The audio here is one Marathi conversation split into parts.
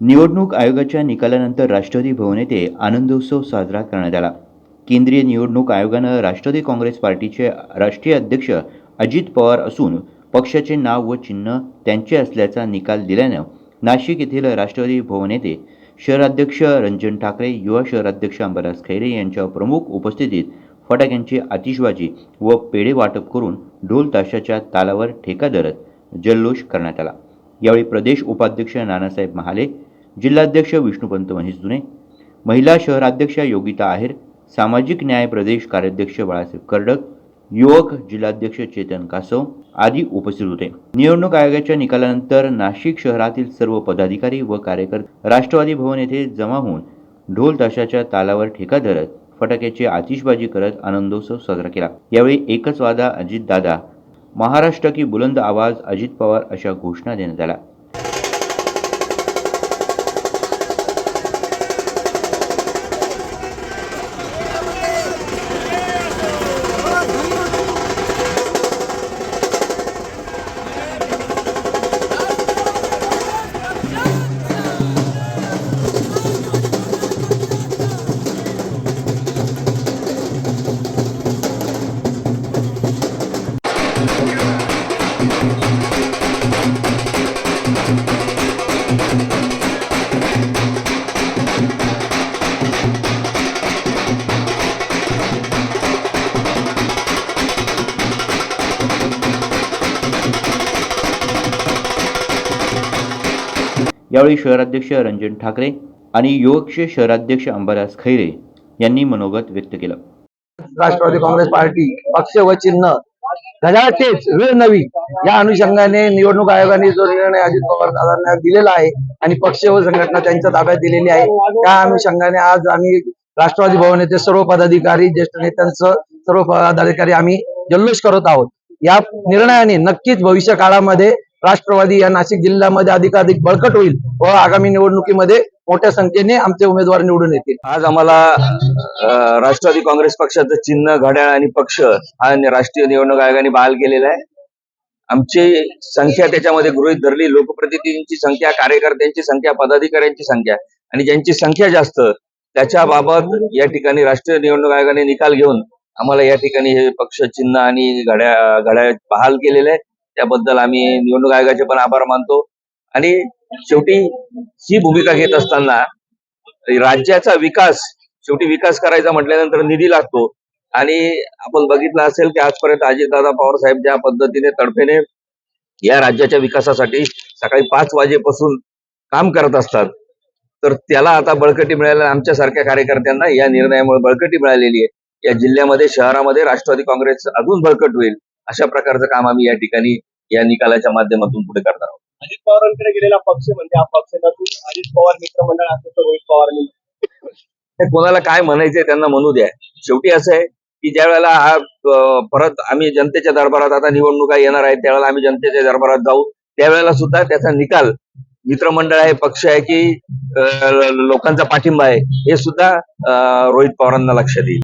निवडणूक आयोगाच्या निकालानंतर राष्ट्रवादी भवन येथे आनंदोत्सव साजरा करण्यात आला. केंद्रीय निवडणूक आयोगानं राष्ट्रवादी काँग्रेस पार्टीचे राष्ट्रीय अध्यक्ष अजित पवार असून पक्षाचे नाव व चिन्ह त्यांचे असल्याचा निकाल दिल्यानं नाशिक येथील राष्ट्रवादी भवन येथे शहराध्यक्ष रंजन ठाकरे युवा शहराध्यक्ष अंबादास खैरे यांच्या प्रमुख उपस्थितीत फटाक्यांची आतिषबाजी व पेढे वाटप करून ढोल ताशाच्या तालावर ठेका धरत जल्लोष करण्यात आला. यावेळी प्रदेश उपाध्यक्ष नानासाहेब महाले जिल्हाध्यक्ष विष्णुपंत महेशजुने महिला शहराध्यक्षा योगिता आहेर सामाजिक न्याय प्रदेश कार्याध्यक्ष बाळासाहेब कर्डक युवक जिल्हाध्यक्ष चेतन कासव आदी उपस्थित होते. निवडणूक आयोगाच्या निकालानंतर नाशिक शहरातील सर्व पदाधिकारी व कार्यकर्ते राष्ट्रवादी भवन येथे जमा होऊन ढोल ताशाच्या तालावर ठेका धरत फटाक्याची आतिषबाजी करत आनंदोत्सव साजरा केला. यावेळी एकच वादा अजित दादा महाराष्ट्र की बुलंद आवाज अजित पवार अशा घोषणा देण्यात आल्या. यावेळी शहराध्यक्ष रंजन ठाकरे आणि युवकचे शहराध्यक्ष अंबादास खैरे यांनी मनोगत व्यक्त केलं. राष्ट्रवादी काँग्रेस पार्टी पक्ष व चिन्ह घड्याळ तेच वेळ नवी या अनुषंगाने निवडणूक आयोगाने जो निर्णय अजित पवार दादांना दिलेला आहे आणि पक्ष व संघटना त्यांच्या ताब्यात दिलेली आहे त्या अनुषंगाने आज आम्ही राष्ट्रवादी भवन येथे सर्व पदाधिकारी ज्येष्ठ नेत्यांचं सर्व पदाधिकारी आम्ही जल्लोष करत आहोत. या निर्णयाने नक्कीच भविष्य काळामध्ये राष्ट्रवादी या नाशिक जिल्ह्यामध्ये अधिकाधिक बळकट होईल व आगामी निवडणुकीमध्ये मोठ्या संख्येने आमचे उमेदवार निवडून येतील. आज आम्हाला राष्ट्रवादी काँग्रेस पक्षाचं चिन्ह घड्याळ आणि पक्ष हा राष्ट्रीय निवडणूक आयोगाने बहाल केलेला आहे. आमची संख्या त्याच्यामध्ये गृहीत धरली. लोकप्रतिनिधींची संख्या कार्यकर्त्यांची संख्या पदाधिकाऱ्यांची संख्या आणि ज्यांची संख्या जास्त त्याच्याबाबत या ठिकाणी राष्ट्रीय निवडणूक आयोगाने निकाल घेऊन आम्हाला या ठिकाणी हे पक्ष चिन्ह आणि घड्या घड्याळ बहाल केलेले आहे. त्याबद्दल आम्ही निवडणूक आयोगाचे पण आभार मानतो. आणि शेवटी ही भूमिका घेत असताना राज्याचा विकास शेवटी विकास करायचा म्हटल्यानंतर निधी लागतो. आणि आपण बघितलं असेल की आजपर्यंत अजितदादा पवार साहेब ज्या पद्धतीने तडफेने या राज्याच्या विकासासाठी सकाळी पाच वाजेपासून काम करत असतात तर त्याला आता बळकटी मिळायला आमच्यासारख्या कार्यकर्त्यांना या निर्णयामुळे बळकटी मिळालेली आहे. या जिल्ह्यामध्ये शहरामध्ये राष्ट्रवादी काँग्रेस अजून बळकट होईल. अशा प्रकारचं काम आम्ही या ठिकाणी या निकालाच्या माध्यमातून पुढे करणार आहोत. अजित पवारांकडे गेलेला पक्ष म्हणजे हा पक्ष नसून अजित पवार मित्रमंडळ असेल तर रोहित पवारांनी हे कोणाला काय म्हणायचंय त्यांना म्हणू द्या. शेवटी असं आहे की ज्या वेळेला हा परत आम्ही जनतेच्या दरबारात आता निवडणुका येणार आहेत त्यावेळेला आम्ही जनतेच्या दरबारात जाऊ. त्यावेळेला सुद्धा त्याचा निकाल मित्रमंडळ आहे पक्ष आहे की लोकांचा पाठिंबा आहे हे सुद्धा रोहित पवारांना लक्षात येईल.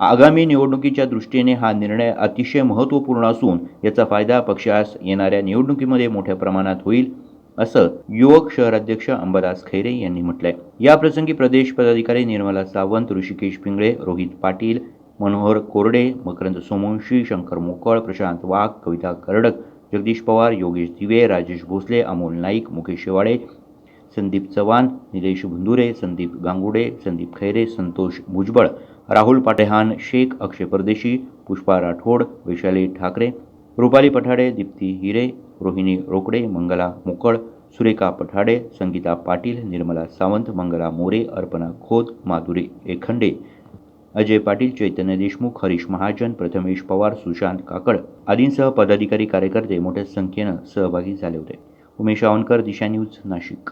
आगामी निवडणुकीच्या दृष्टीने हा निर्णय अतिशय महत्त्वपूर्ण असून याचा फायदा पक्षास येणाऱ्या निवडणुकीमध्ये मोठ्या प्रमाणात होईल असं युवक शहराध्यक्ष अंबादास खैरे यांनी म्हटलंय. या प्रसंगी प्रदेश पदाधिकारी निर्मला सावंत ऋषिकेश पिंगळे रोहित पाटील मनोहर कोरडे मकरंद सोमवंशी शंकर मोकळ प्रशांत वाघ कविता करडक जगदीश पवार योगेश दिवे राजेश भोसले अमोल नाईक मुकेश शेवाडे संदीप चव्हाण निलेश भुंदुरे संदीप गांगुडे संदीप खैरे संतोष भुजबळ राहुल पाटेहान शेख अक्षय परदेशी पुष्पा राठोड वैशाली ठाकरे रुपाली पठाडे दीप्ती हिरे रोहिणी रोकडे मंगला मोकळ सुरेखा पठाडे संगीता पाटील निर्मला सावंत मंगला मोरे अर्पणा खोत माधुरी एखंडे अजय पाटील चैतन्य देशमुख हरीश महाजन प्रथमेश पवार सुशांत काकड आदींसह पदाधिकारी कार्यकर्ते मोठ्या संख्येनं सहभागी झाले होते. उमेश आवनकर दिशा न्यूज नाशिक.